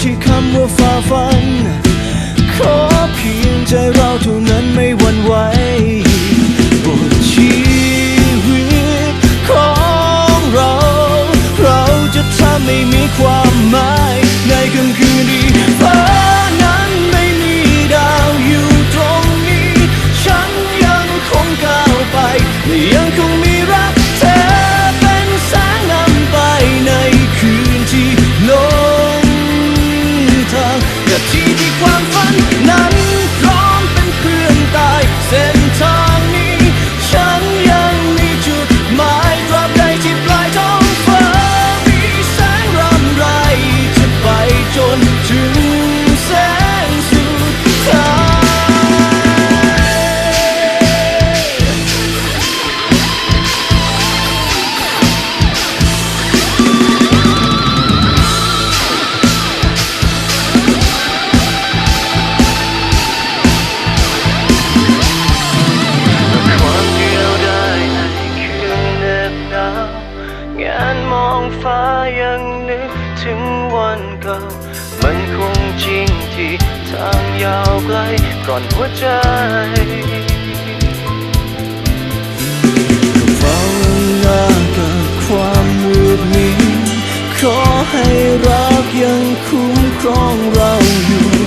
แค่คำว่าฝ่าฟัน ขอเพียงใจเราเท่านั้นไม่ว่า วันเก่า มันคงจริงที่ทางยาวไกลก่อนหัวใจเฝ้าหน้ากับความมืดมิดขอให้รักยังคุ้มครองเราอยู่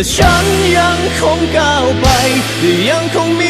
และฉันยังคงก้าวไปและยังคงมี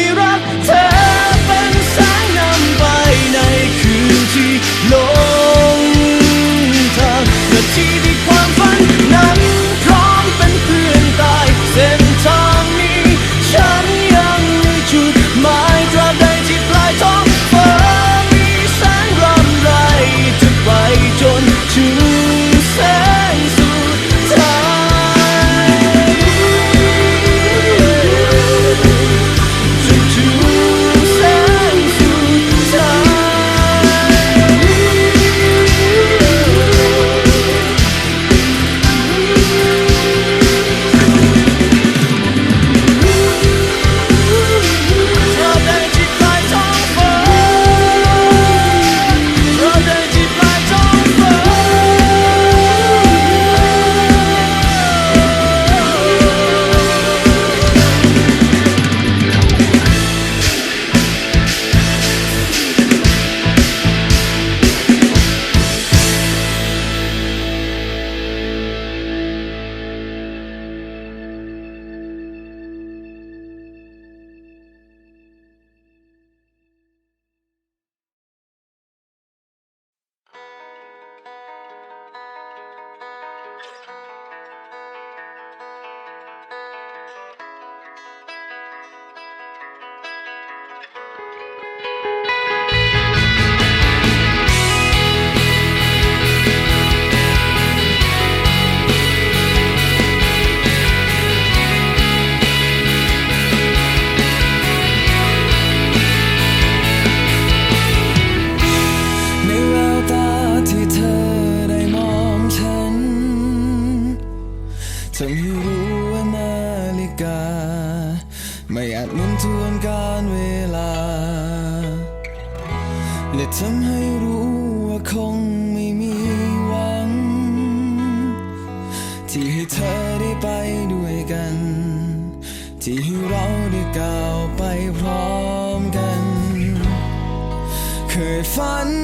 ทำให้รู้ว่านาฬิกา ไม่อาจหมุนทวนการเวลา และทำให้รู้ว่าคงไม่มีหวัง ที่ให้เธอได้ไปด้วยกัน ที่ให้เราได้ก้าวไปพร้อมกัน เคยฝัน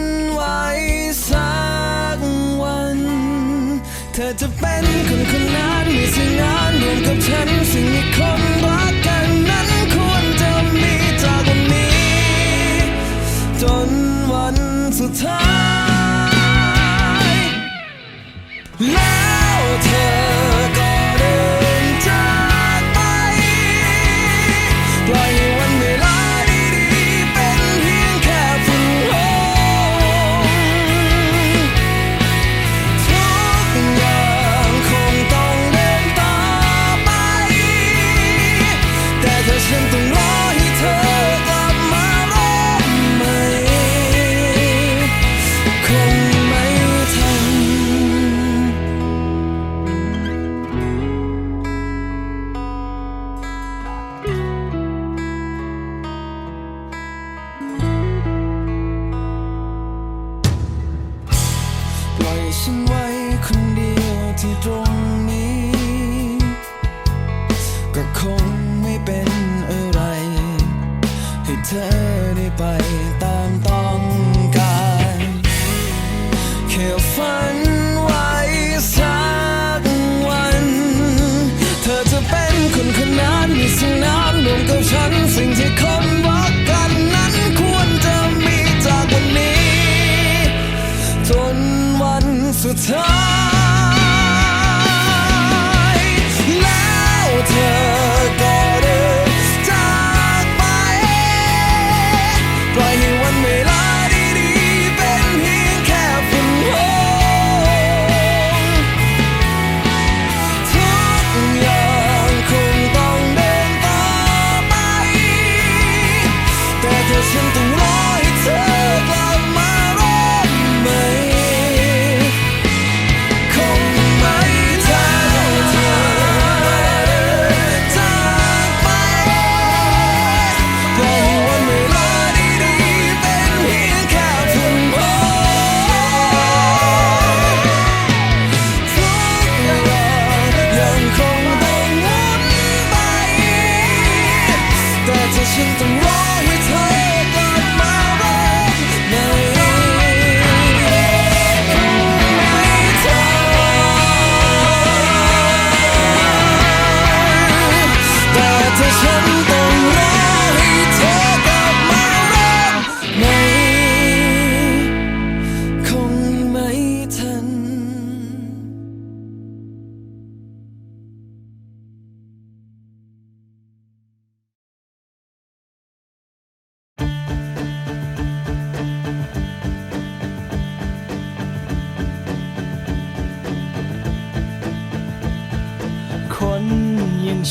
time.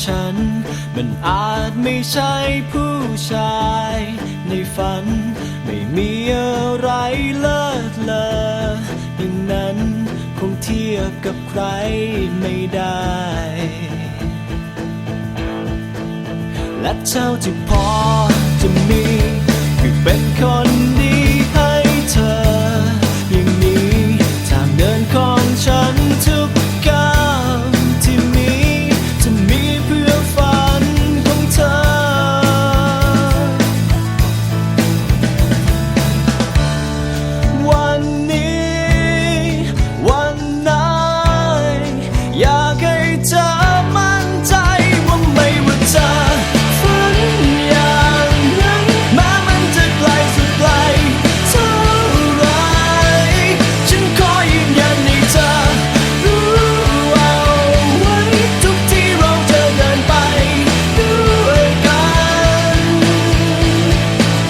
ฉัน มันอาจไม่ใช่ผู้ชาย ในฝัน ไม่มีอะไรเลิศเลออย่างนั้นคงเทียบกับใครไม่ได้ และเท่าที่พอจะมี คือเป็นคนดี